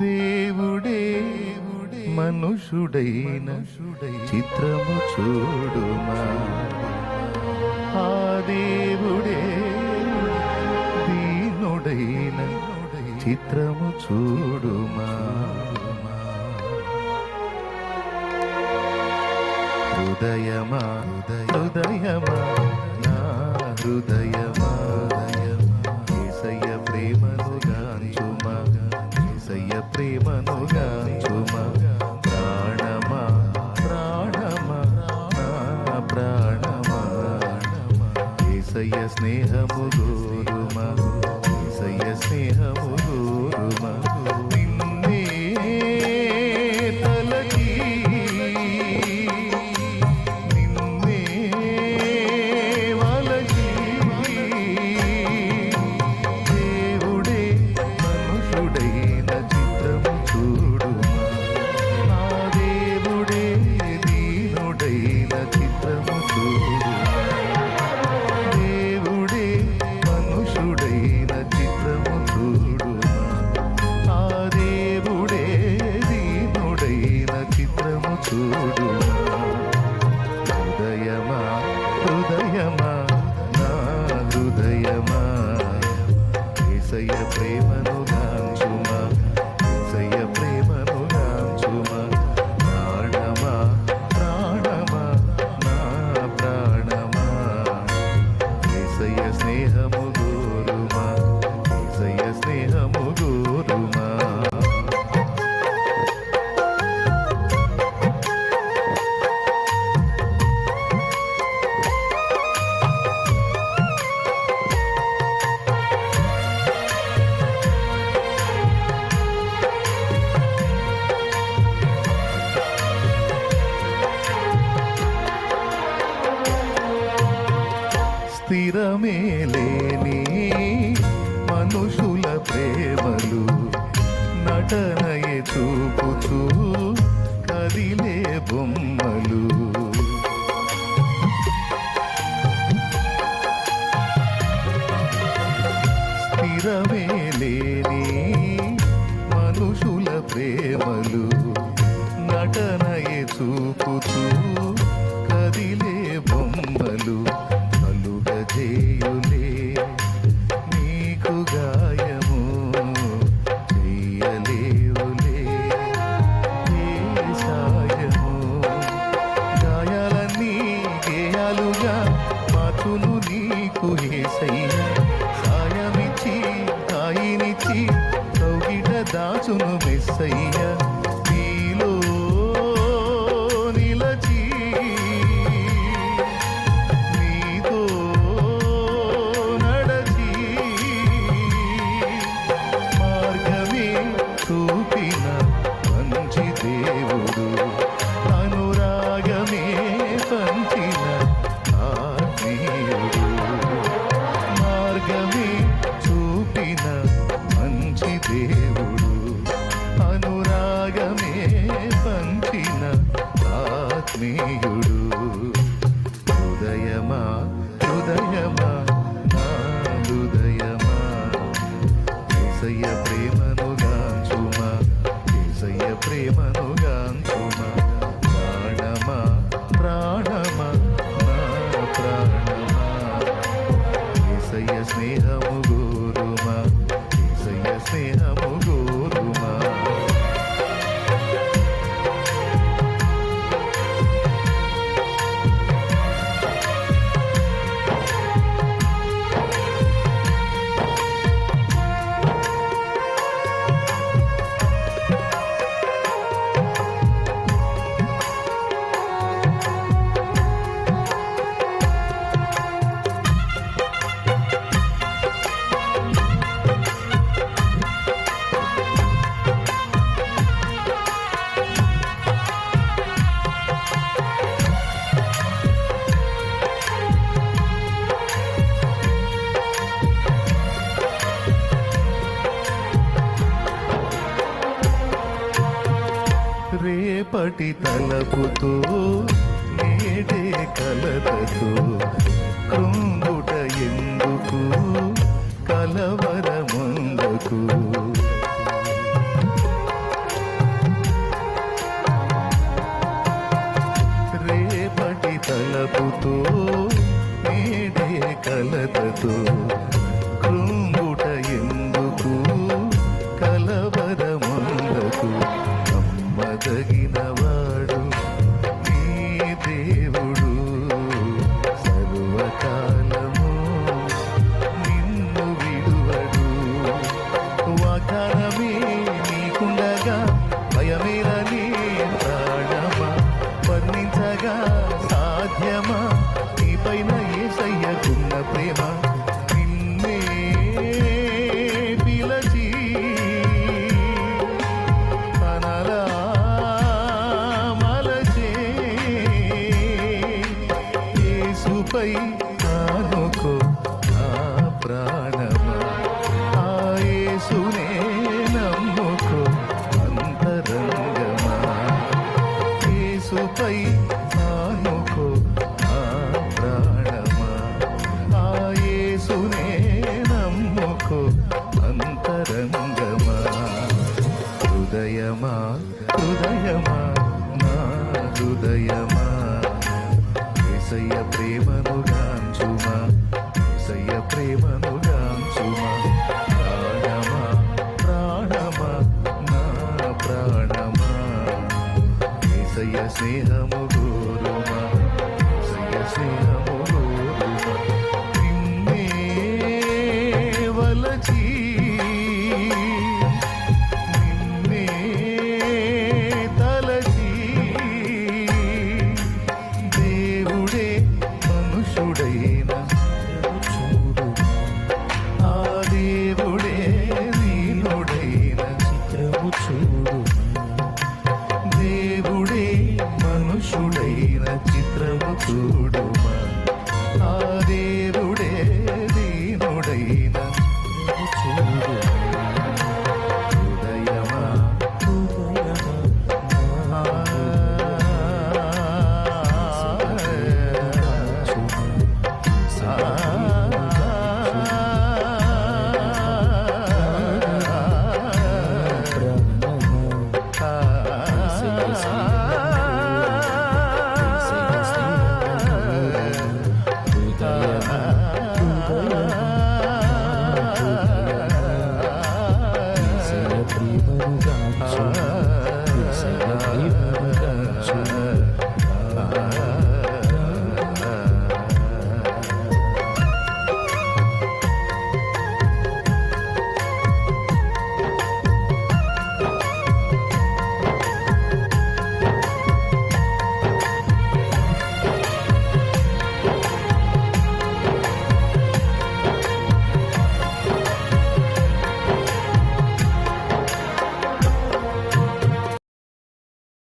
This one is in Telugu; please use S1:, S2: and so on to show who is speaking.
S1: దేవుడే మనుషుడైన చిత్రము చూడుమా. ఆ దేవుడే దీనుడైన చిత్రము చూడుమా. హృదయమా హృదయమా ప్రేమను గాంచుమా ప్రాణమా ప్రాణమా నా ప్రాణమా. ఏసయ్య స్నేహము గోరుమా ఏసయ్య స్నేహము స్థిరమే లేని మనుషుల ప్రేమలు నటనయే చూపుతూ కదిలే బొమ్మలు. స్థిరమే లేని మనుషుల ప్రేమలు నటనయే చూపుతూ దాచును మెస్సయ్య. నీలో నిలచి నీతో నడచి మార్గమే చూపిన మంచి దేవుడు. అనురాగమే పంచిన ఆత్మీయుడు. మార్గమే చూపిన మంచి దేవుడు నాటి తలపుతూ నేడే కలతతో కుంగుట ఎందుకు? కలవర ముందుకు రేపటి తలపుతూ నేడే కలతతో కుంగు స్నేహము గోరుమ స్వయ స్నేహము గోరుమ నిన్నే వలచీ